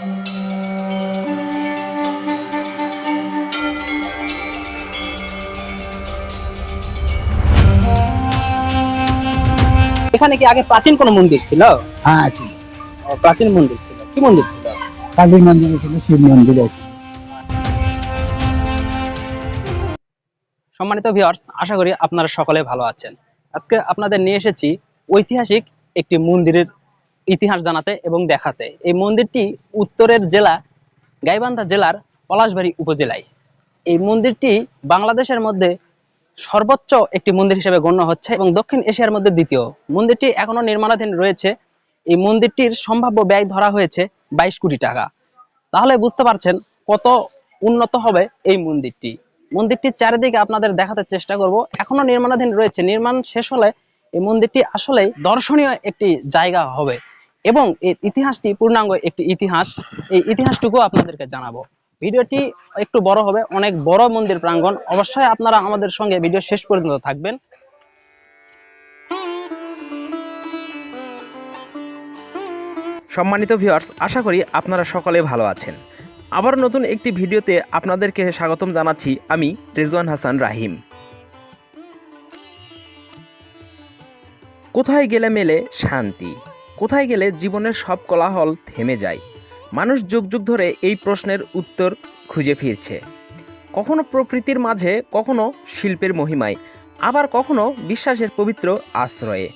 এখানে কি আগে প্রাচীন কোনো মন্দির ছিল? হ্যাঁ আছে। প্রাচীন মন্দির ছিল। কি মন্দির ছিল? কালী মন্দির ছিল শিব মন্দির আছে। সম্মানিত ভিউয়ার্স আশা করি আপনারা সকলে ভালো আছেন। আজকে আপনাদের নিয়ে এসেছি ঐতিহাসিক একটি মন্দিরের ইতিহাস জানাতে এবং দেখাতে। এই মন্দিরটি উত্তরের জেলা, গাইবান্ধা জেলার পলাশবাড়ি উপজেলায়। এই মন্দিরটি বাংলাদেশের মধ্যে সর্বোচ্চ একটি মন্দির হিসেবে গণ্য হচ্ছে এবং দক্ষিণ এশিয়ার মধ্যে দ্বিতীয়। মন্দিরটি এখনও নির্মাণাধীন রয়েছে। এই মন্দিরটির সম্ভাব্য ব্যয় ধরা হয়েছে বাইশ কোটি টাকা। তাহলে বুঝতে পারছেন কত উন্নত হবে এই মন্দিরটি। মন্দিরটির চারিদিকে আপনাদের দেখাতে চেষ্টা করব। এখনও নির্মাণাধীন রয়েছে। নির্মাণ শেষ হলে এই মন্দিরটি আসলে দর্শনীয় একটি জায়গা হবে। এবং এই ইতিহাসটি পূর্ণাঙ্গ একটি ইতিহাস। এই ইতিহাসটুকু আপনাদেরকে জানাব। ভিডিওটি একটু বড় হবে, অনেক বড় মন্দির প্রাঙ্গণ। অবশ্যই আপনারা আমাদের সঙ্গে ভিডিও শেষ পর্যন্ত থাকবেন। সম্মানিত ভিউয়ার্স আশা করি আপনারা সকলে ভালো আছেন। আবার নতুন একটি ভিডিওতে আপনাদেরকে স্বাগতম জানাচ্ছি আমি রেজওয়ান হাসান রাহিম। কোথায় গেলে মেলে শান্তি? কোথায় গেলে জীবনের সব কোলাহল থেমে যায়? মানুষ যুগ যুগ ধরে এই প্রশ্নের উত্তর খুঁজে ফিরছে। কখনো প্রকৃতির মাঝে, কখনো শিল্পের মহিমায়, আবার কখনো বিশ্বাসের পবিত্র আশ্রয়ে।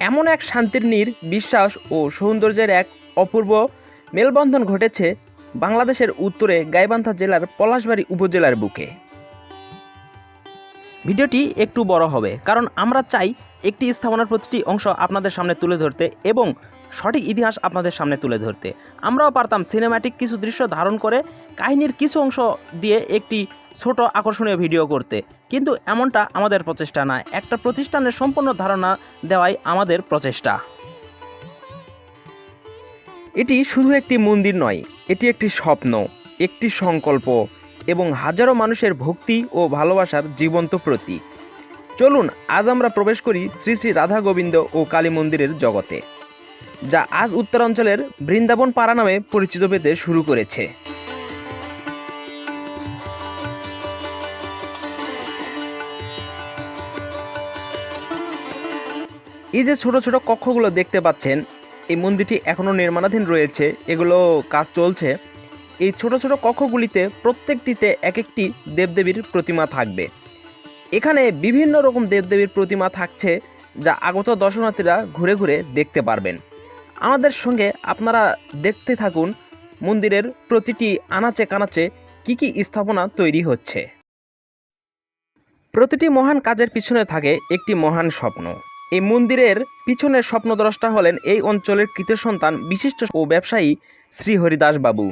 এমন এক শান্তির নীর, বিশ্বাস ও সৌন্দর্যের এক অপূর্ব মেলবন্ধন ঘটেছে বাংলাদেশের উত্তরে গাইবান্ধা জেলার পলাশবাড়ি উপজেলার বুকে। ভিডিওটি একটু বড় হবে, কারণ আমরা চাই একটি স্থাপনার প্রতিটি অংশ আপনাদের সামনে তুলে ধরতে এবং সঠিক ইতিহাস আপনাদের সামনে তুলে ধরতে। আমরাও পারতাম সিনেম্যাটিক কিছু দৃশ্য ধারণ করে কাহিনীর কিছু অংশ দিয়ে একটি ছোট আকর্ষণীয় ভিডিও করতে। কিন্তু এমনটা আমাদের প্রচেষ্টা না, একটা প্রতিষ্ঠানের সম্পূর্ণ ধারণা দেওয়াই আমাদের প্রচেষ্টা। এটি শুধু একটি মন্দির নয়, এটি একটি স্বপ্ন, একটি সংকল্প। এবং হাজারো মানুষের ভক্তি ও ভালোবাসার জীবন্ত প্রতীক। চলুন, আজ আমরা প্রবেশ করি শ্রী শ্রী রাধা গোবিন্দ ও কালী মন্দিরের জগতে, যা আজ উত্তরাঞ্চলের বৃন্দাবন পাড়া নামে পরিচিত পেতে শুরু করেছে। এই যে ছোট ছোট কক্ষগুলো দেখতে পাচ্ছেন, এই মন্দিরটি এখনও নির্মাণাধীন রয়েছে। এগুলো কাজ চলছে। এই ছোট ছোট কক্ষগুলিতে প্রত্যেকটিতে এক একটি দেবদেবীর প্রতিমা থাকবে। এখানে বিভিন্ন রকম দেবদেবীর প্রতিমা থাকছে যা আগত দর্শনার্থীরা ঘুরে ঘুরে দেখতে পারবেন। আমাদের সঙ্গে আপনারা দেখতে থাকুন মন্দিরের প্রতিটি আনাচে কানাচে কি কি স্থাপনা তৈরি হচ্ছে। প্রতিটি মহান কাজের পিছনে থাকে একটি মহান স্বপ্ন। এই মন্দিরের পিছনের স্বপ্নদ্রষ্টা হলেন এই অঞ্চলের কৃত সন্তান বিশিষ্ট ও ব্যবসায়ী শ্রী হরিদাস বাবু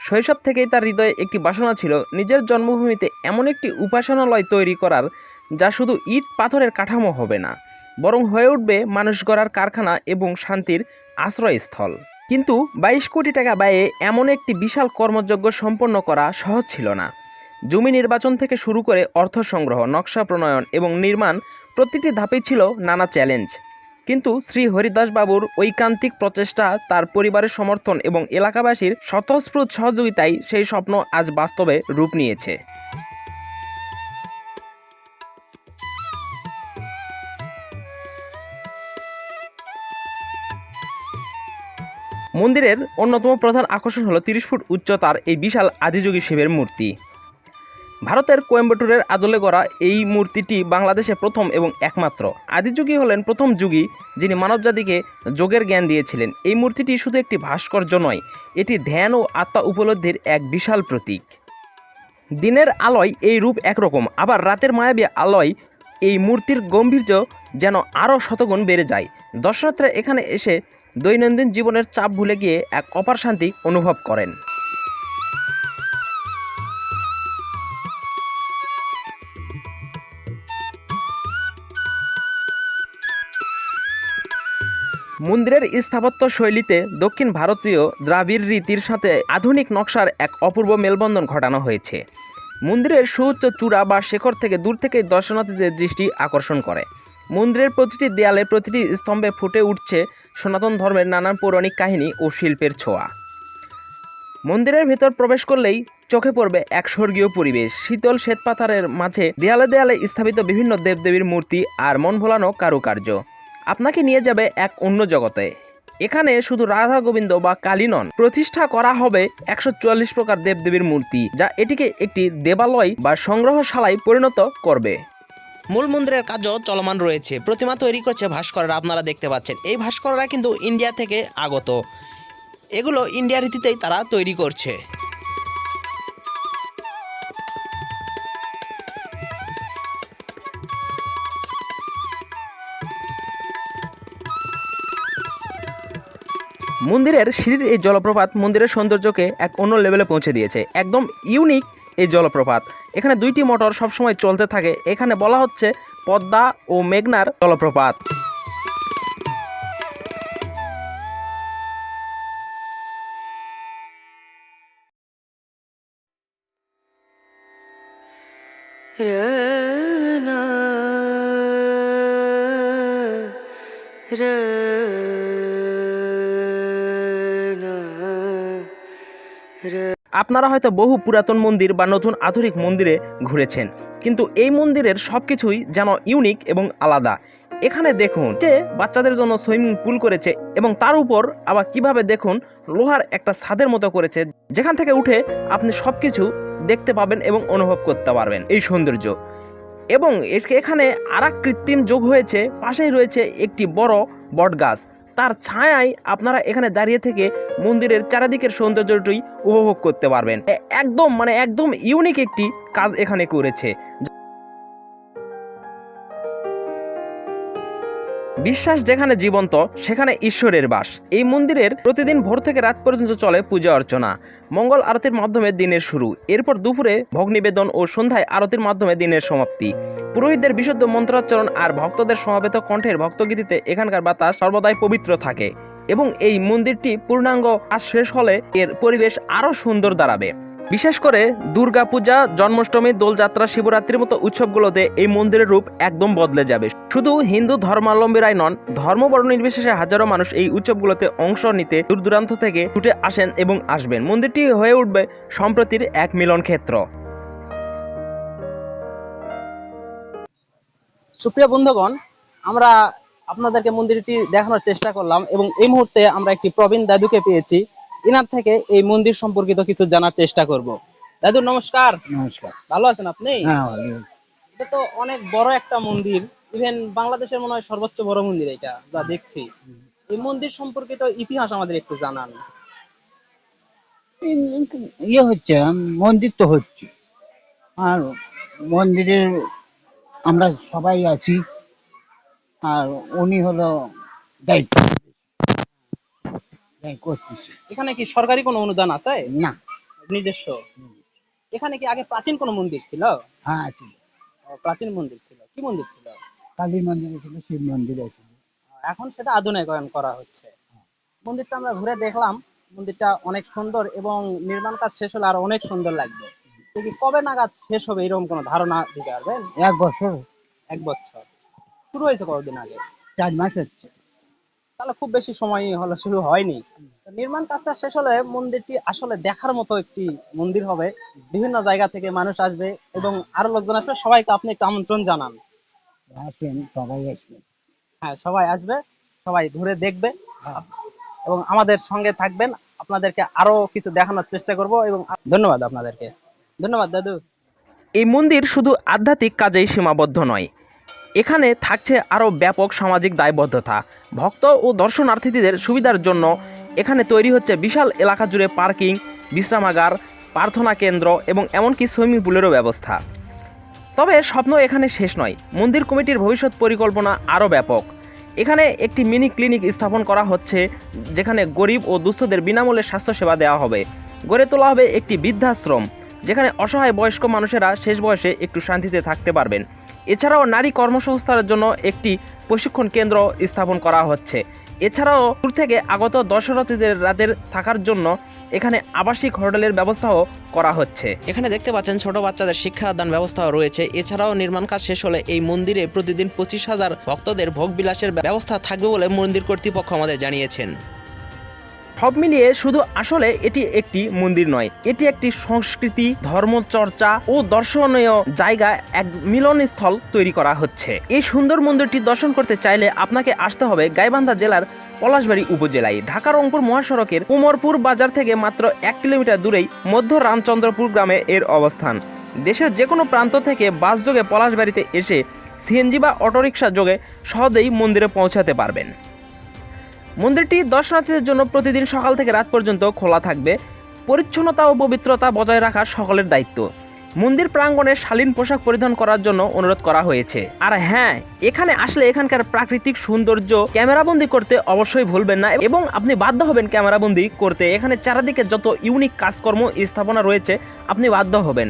শৈশব থেকেই তার হৃদয়ে একটি বাসনা ছিল নিজের জন্মভূমিতে এমন একটি উপাসনালয় তৈরি করার, যা শুধু ইট পাথরের কাঠামো হবে না, বরং হয়ে উঠবে মানুষ গড়ার কারখানা এবং শান্তির আশ্রয়স্থল। কিন্তু বাইশ কোটি টাকা ব্যয়ে এমন একটি বিশাল কর্মযজ্ঞ সম্পন্ন করা সহজ ছিল না। জমি নির্বাচন থেকে শুরু করে অর্থ সংগ্রহ, নকশা প্রণয়ন এবং নির্মাণ প্রতিটি ধাপেই ছিল নানা চ্যালেঞ্জ। কিন্তু শ্রী হরিদাস বাবুর ঐকান্তিক প্রচেষ্টা, তার পরিবারের সমর্থন এবং এলাকাবাসীর স্বতঃস্ফূর্ত সহযোগিতায় সেই স্বপ্ন আজ বাস্তবে রূপ নিয়েছে। মন্দিরের অন্যতম প্রধান আকর্ষণ হলো তিরিশ ফুট উচ্চতার এই বিশাল আদিযোগী শিবের মূর্তি। ভারতের কোয়েম্বাটুরের আদলে গড়া এই মূর্তিটি বাংলাদেশে প্রথম এবং একমাত্র। আদিযোগী হলেন প্রথম যুগী যিনি মানবজাতিকে যোগের জ্ঞান দিয়েছিলেন। এই মূর্তিটি শুধু একটি ভাস্কর্য নয়, এটি ধ্যান ও আত্মা উপলব্ধির এক বিশাল প্রতীক। দিনের আলোয় এই রূপ একরকম, আবার রাতের মায়াবী আলোয় এই মূর্তির গম্ভীর্য যেন আরও শতগুণ বেড়ে যায়। দর্শনার্থীরা এখানে এসে দৈনন্দিন জীবনের চাপ ভুলে গিয়ে এক অপার শান্তি অনুভব করেন। মন্দিরের স্থাপত্য শৈলীতে দক্ষিণ ভারতীয় দ্রাবিড় রীতির সাথে আধুনিক নকশার এক অপূর্ব মেলবন্ধন ঘটানো হয়েছে। মন্দিরের সুউচ্চ চূড়া বা শেখর থেকে দূর থেকে দর্শনার্থীদের দৃষ্টি আকর্ষণ করে। মন্দিরের প্রতিটি দেয়ালে প্রতিটি স্তম্ভে ফুটে উঠছে সনাতন ধর্মের নানান পৌরাণিক কাহিনী ও শিল্পের ছোঁয়া। মন্দিরের ভেতর প্রবেশ করলেই চোখে পড়বে এক স্বর্গীয় পরিবেশ। শীতল শ্বেতপাথারের মাঝে দেয়ালে দেয়ালে স্থাপিত বিভিন্ন দেবদেবীর মূর্তি আর মন ভোলানো কারুকার্য। আপনাকে নিয়ে যাবে এক অন্য জগতে। এখানে শুধু রাধা গোবিন্দ বা কালী নন, প্রতিষ্ঠা করা হবে একশো চুয়াল্লিশ প্রকার দেবদেবীর মূর্তি, যা এটিকে একটি দেবালয় বা সংগ্রহশালায় পরিণত করবে। মূল মন্দিরের কাজও চলমান রয়েছে। প্রতিমা তৈরি করছে ভাস্কররা, আপনারা দেখতে পাচ্ছেন। এই ভাস্কররা কিন্তু ইন্ডিয়া থেকে আগত। এগুলো ইন্ডিয়া রীতিতেই তারা তৈরি করছে। মন্দিরের সিঁড়ির এই জলপ্রপাত মন্দিরের সৌন্দর্যকে এক অন্য লেভেলে পৌঁছে দিয়েছে। একদম ইউনিক এই জলপ্রপাত। এখানে দুইটি মোটর সবসময় চলতে থাকে। এখানে বলা হচ্ছে পদ্মা ও মেঘনার জলপ্রপাত। Rana, আপনারা হয়তো বহু পুরাতন মন্দির বা নতুন আধুনিক মন্দিরে ঘুরেছেন, কিন্তু এই মন্দিরের সব কিছুই যেন ইউনিক এবং আলাদা। এখানে দেখুন যে বাচ্চাদের জন্য সুইমিং পুল করেছে এবং তার উপর আবার কীভাবে দেখুন লোহার একটা ছাদের মতো করেছে, যেখান থেকে উঠে আপনি সব কিছু দেখতে পাবেন এবং অনুভব করতে পারবেন এই সৌন্দর্য। এবং এখানে আর কৃত্রিম যোগ হয়েছে, পাশেই রয়েছে একটি বড় বটগাছ। তার ছায়ায় আপনারা এখানে দাঁড়িয়ে থেকে মন্দিরের চারিদিকের সৌন্দর্যটি উপভোগ করতে পারবেন। একদম মানে একদম ইউনিক একটি কাজ এখানে করেছে। বিশ্বাস যেখানে জীবন্ত, সেখানে ঈশ্বরের বাস। এই মন্দিরের প্রতিদিন ভোর থেকে রাত পর্যন্ত চলে পূজা অর্চনা। মঙ্গল আরতির মাধ্যমে দিনের শুরু। এরপর দুপুরে ভোগ নিবেদন ও সন্ধ্যায় আরতির মাধ্যমে দিনের সমাপ্তি। পুরোহিতদের বিশুদ্ধ মন্ত্রাচরণ আর ভক্তদের সমাবেত কণ্ঠের ভক্তগীতিতে এখানকার বাতাস সর্বদাই পবিত্র থাকে। এবং এই মন্দিরটি পূর্ণাঙ্গ কাজ শেষ হলে এর পরিবেশ আরও সুন্দর দাঁড়াবে। বিশেষ করে দুর্গাপূজা, জন্মাষ্টমী, দোলযাত্রা, শিবরাত্রির মতো উৎসবগুলোতে এই মন্দিরের রূপ একদম বদলে যাবে। শুধু হিন্দু ধর্মাবলম্বীরাই নন ধর্মবর্ণ নির্বিশেষে হাজারো মানুষ এই উৎসবগুলোতে অংশ নিতে দূর দূরান্ত থেকে ছুটে আসেন এবং আসবেন। মন্দিরটি হয়ে উঠবে সম্প্রতির এক মিলন ক্ষেত্র। সুপ্রিয় বন্ধুগণ, আমরা আপনাদেরকে মন্দিরটি দেখানোর চেষ্টা করলাম এবং এই মুহূর্তে আমরা একটি প্রবীণ দাদুকে পেয়েছি। ইনার থেকে এই মন্দির সম্পর্কিত কিছু জানার চেষ্টা করব। দাদু নমস্কার। নমস্কার। ভালো আছেন আপনি? হ্যাঁ। এটা তো অনেক বড় একটা মন্দির। ইভেন বাংলাদেশের মনে হয় সর্বোচ্চ বড় মন্দির এটা যা দেখছি। এই মন্দির সম্পর্কিত ইতিহাস আমাদের একটু জানান। ইয়ে হচ্ছে মন্দির তো হচ্ছে। আর মন্দিরের আমরা সবাই আছি। আর উনি হলো দায়িত্ব। করতেছে। এখানে কি সরকারি কোনো অনুদান আছে? না। নিজস্ব? এখানে কি আগে প্রাচীন কোনো মন্দির ছিল? হ্যাঁ ও, প্রাচীন মন্দির ছিল। কি মন্দির ছিল? কালী মন্দির ছিল শিব মন্দির আছে এখন সেটা আধুনিকায়ন করা হচ্ছে। মন্দিরটা আমরা ঘুরে দেখলাম। মন্দিরটা অনেক সুন্দর এবং নির্মাণ কাজ শেষ হলে আরও অনেক সুন্দর লাগবে। কি কবে নাগাদ শেষ হবে এরকম কোনো ধারণা দিতে পারবেন? এক বছর। এক বছর। শুরু হয়েছে কতদিন আগে? চার মাস হচ্ছে। তাহলে খুব বেশি সময় হলো শুরু হয়নি। নির্মাণ কাজটা শেষ হলে মন্দিরটি আসলে দেখার মতো একটি মন্দির হবে। বিভিন্ন জায়গা থেকে মানুষ আসবে এবং আরও লোকজন আসবে। সবাইকে আপনি একটু আমন্ত্রণ জানান। আসেন সবাই আসবেন। হ্যাঁ সবাই আসবে সবাই ঘুরে দেখবে। এবং আমাদের সঙ্গে থাকবেন। আপনাদেরকে আরও কিছু দেখানোর চেষ্টা করব এবং ধন্যবাদ আপনাদেরকে। ধন্যবাদ দাদু। এই মন্দির শুধু আধ্যাত্মিক কাজেই সীমাবদ্ধ নয় এখানে থাকছে আরও ব্যাপক সামাজিক দায়বদ্ধতা। ভক্ত ও দর্শনার্থীদের সুবিধার জন্য এখানে তৈরি হচ্ছে বিশাল এলাকা জুড়ে পার্কিং, বিশ্রামাগার, প্রার্থনা কেন্দ্র এবং এমনকি সুইমিং পুলেরও ব্যবস্থা। তবে স্বপ্ন এখানে শেষ নয়। মন্দির কমিটির ভবিষ্যৎ পরিকল্পনা আরও ব্যাপক। এখানে একটি মিনি ক্লিনিক স্থাপন করা হচ্ছে, যেখানে গরিব ও দুস্থদের বিনামূল্যে স্বাস্থ্যসেবা দেওয়া হবে। গড়ে তোলা হবে একটি বৃদ্ধাশ্রম, যেখানে অসহায় বয়স্ক মানুষেরা শেষ বয়সে একটু শান্তিতে থাকতে পারবেন। এছাড়াও নারী কর্মসংস্থানের জন্য একটি প্রশিক্ষণ কেন্দ্র স্থাপন করা হচ্ছে। এছাড়াও দূর থেকে আগত দর্শনার্থীদের রাতের থাকার জন্য এখানে আবাসিক হোটেলের ব্যবস্থাও করা হচ্ছে। এখানে দেখতে পাচ্ছেন ছোট বাচ্চাদের শিক্ষাদান ব্যবস্থাও রয়েছে। এছাড়াও নির্মাণ কাজ শেষ হলে এই মন্দিরে প্রতিদিন পঁচিশ হাজার ভক্তদের ভোগ বিলাসের ব্যবস্থা থাকবে বলে মন্দির কর্তৃপক্ষ আমাদের জানিয়েছেন। সব মিলিয়ে শুধু আসলে এটি একটি মন্দির নয়, এটি একটি সংস্কৃতি, ধর্মচর্চা ও দর্শনীয় জায়গা, এক মিলনস্থল তৈরি করা হচ্ছে। এই সুন্দর মন্দিরটি দর্শন করতে চাইলে আপনাকে আসতে হবে গাইবান্ধা জেলার পলাশবাড়ি উপজেলায়। ঢাকা রংপুর মহাসড়কের কুমরপুর বাজার থেকে মাত্র এক কিলোমিটার দূরেই মধ্য রামচন্দ্রপুর গ্রামে এর অবস্থান। দেশের যে কোনো প্রান্ত থেকে বাস যোগে পলাশবাড়িতে এসে সিএনজি বা অটোরিকশা যোগে সহজেই মন্দিরে পৌঁছাতে পারবেন। মন্দিরটি দর্শনার্থীদের জন্য প্রতিদিন সকাল থেকে রাত পর্যন্ত খোলা থাকবে। পরিচ্ছন্নতা ও পবিত্রতা বজায় রাখা সকলের দায়িত্ব। মন্দির প্রাঙ্গণে শালীন পোশাক পরিধান করার জন্য অনুরোধ করা হয়েছে। আর হ্যাঁ এখানে আসলে এখানকার প্রাকৃতিক সৌন্দর্য ক্যামেরাবন্দি করতে অবশ্যই ভুলবেন না এবং আপনি বাধ্য হবেন ক্যামেরাবন্দি করতে। এখানে চারিদিকে যত ইউনিক কাজকর্ম, স্থাপনা রয়েছে, আপনি বাধ্য হবেন।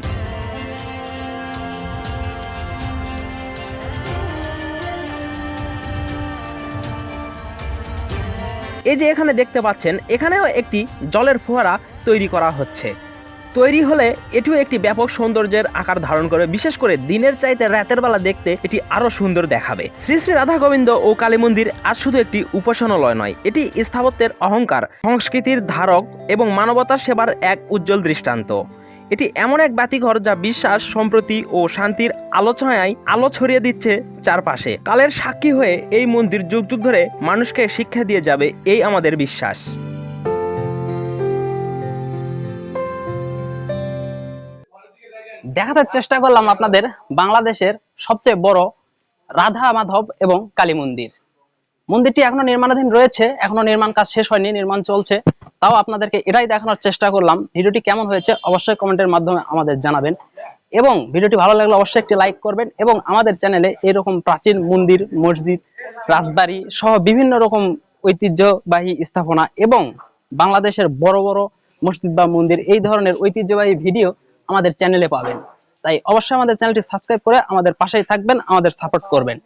এই যে এখানে দেখতে পাচ্ছেন, এখানেও একটি জলের ফোয়ারা তৈরি করা হচ্ছে। তৈরি হলে এটিও একটি ব্যাপক সৌন্দর্যের আকার ধারণ করে বিশেষ করে দিনের চাইতে রাতের বেলা দেখতে এটি আরও সুন্দর দেখাবে। শ্রী শ্রী রাধা গোবিন্দ ও কালী মন্দির আজ শুধু একটি উপাসনালয় নয়, এটি স্থাপত্যের অহংকার, সংস্কৃতির ধারক এবং মানবতার সেবার এক উজ্জ্বল দৃষ্টান্ত। এটি এমন এক বাতিঘর যা বিশ্বাস, সম্প্রতি ও শান্তির আলোচনায় আলো ছড়িয়ে দিচ্ছে চারপাশে। কালের সাক্ষী হয়ে এই মন্দির যুগ যুগ ধরে মানুষকে শিক্ষা দিয়ে যাবে, এই আমাদের বিশ্বাস। দেখাতে চেষ্টা করলাম আপনাদের বাংলাদেশের সবচেয়ে বড় রাধা মাধব এবং কালী মন্দির। মন্দিরটি এখনও নির্মাণাধীন রয়েছে, এখনও নির্মাণ কাজ শেষ হয়নি, নির্মাণ চলছে। তাও আপনাদেরকে এটাই দেখানোর চেষ্টা করলাম। ভিডিওটি কেমন হয়েছে অবশ্যই কমেন্টের মাধ্যমে আমাদের জানাবেন। এবং ভিডিওটি ভালো লাগলে অবশ্যই একটি লাইক করবেন এবং আমাদের চ্যানেলে এরকম প্রাচীন মন্দির, মসজিদ, রাজবাড়ি সহ বিভিন্ন রকম ঐতিহ্যবাহী স্থাপনা এবং বাংলাদেশের বড় বড় মসজিদ বা মন্দির এই ধরনের ঐতিহ্যবাহী ভিডিও আমাদের চ্যানেলে পাবেন। তাই অবশ্যই আমাদের চ্যানেলটি সাবস্ক্রাইব করে আমাদের পাশেই থাকবেন, আমাদের সাপোর্ট করবেন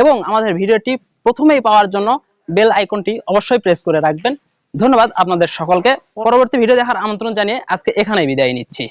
এবং আমাদের ভিডিওটি প্রথমেই পাওয়ার জন্য বেল আইকনটি অবশ্যই প্রেস করে রাখবেন। ধন্যবাদ আপনাদের সকলকে। পরবর্তী ভিডিও দেখার আমন্ত্রণ জানিয়ে আজকে এখানেই বিদায় নিচ্ছি।